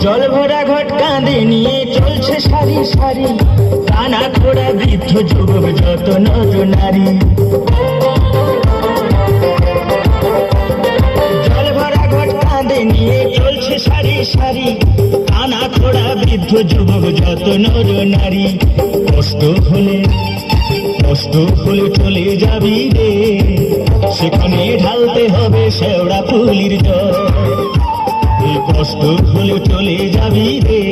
জল ভরা ঘট কাঁদে নিয়ে চলছে সারি সারি। কানা খোড়া বৃদ্ধ যুবক যত নর নারী। নিয়ে চলছে সারি সারি। কানা খোড়া বৃদ্ধ যুবক যত নর নারী। কষ্ট হলে কষ্ট হলে চলে যাবি রে। সেখানে ঢালতে হবে শেওড়া ফুলির জল। কষ্ট হলে চলে যাবি রে।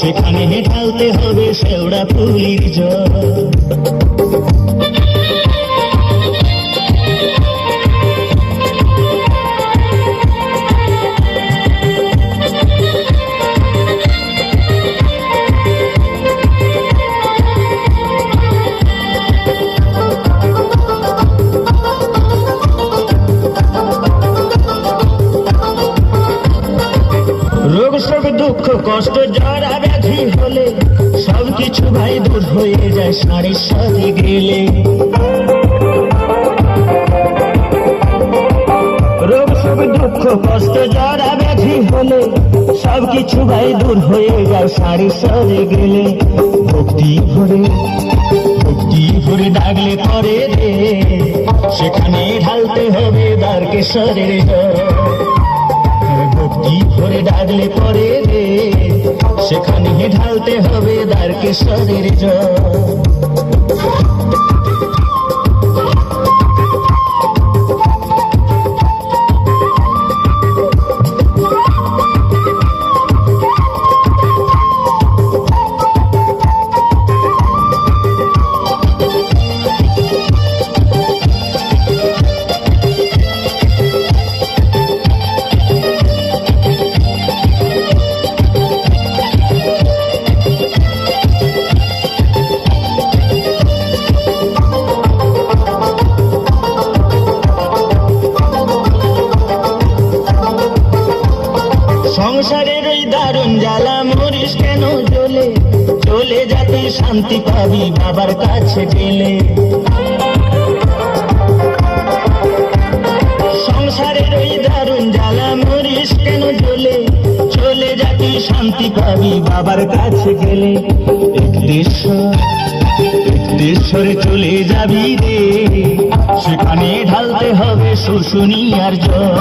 সেখানে ঢালতে হবে শেওড়া পুলির জল। দুঃখ কষ্ট জরা ব্যাধি হলে সব কিছু ভাই দূর হয়ে যায় সাড়ে সাথে গেলে। রোগ, শোক, দুঃখ, কষ্ট জরা ব্যাধি হলে সব কিছু ভাই দূর হয়ে যায় সাড়ে সাথে গেলে। ভক্তি ভরে ভক্তি ভরে ডাকলে করে রে। সেখানে ঢালতে হবে দ্বারকেশ্বরের জল। ভক্তি করে ডাকলে পরে রে? সেখানে ঢালতে হবে দ্বারকেশ্বরের জল। চলে যাতে শান্তি পাবি বাবার কাছে গেলে। সংসারের ওই দারুণ জ্বালা মরিস কেন জ্বলে? চলে যাতে শান্তি পাবি বাবার কাছে গেলে। দেশ্বর দেশ্বরে চলে যাবি রে। সেখানে ঢালতে হবে শুশুনি আর জল।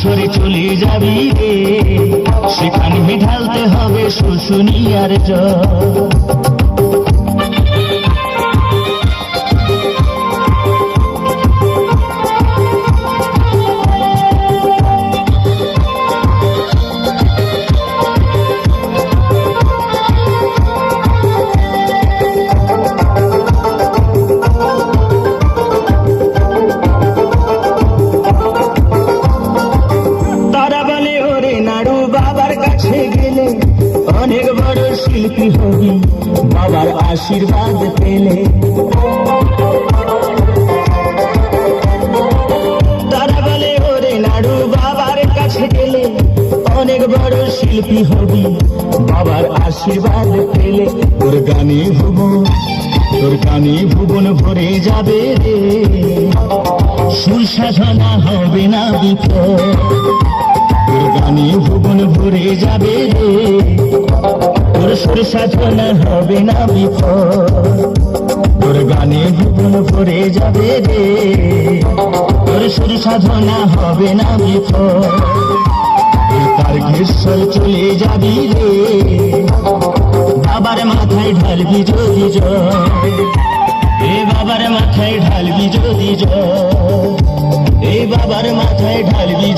ঈশ্বরে চলে যাবি সেখানে ঢালতে হবে শুশুনি আর জল। নাড়ু বাবার কাছে গেলে অনেক বড় শিল্পী হবি, বাবার আশীর্বাদ পেলে। তারা বলে, ওরে নাড়ু বাবার কাছে গেলে অনেক বড় শিল্পী হবি, বাবার আশীর্বাদ পেলে। তোর গানে ভুবন, তোর গানে ভুবন ভরে যাবে রে। হবে না বিপদ। গানে ভুবন ভরে যাবে রে। তোর সুর হবে না বিপদ। তোর গানে ভুবন ভরে যাবে রে। তোর সুর সাধনা হবে না বিপদ। তার চলে যাবি রে। বাবার মাথায় ঢালবি যদি এ বাবার মাথায় ঢালবি যদি এ বাবার মাথায় ঢালবি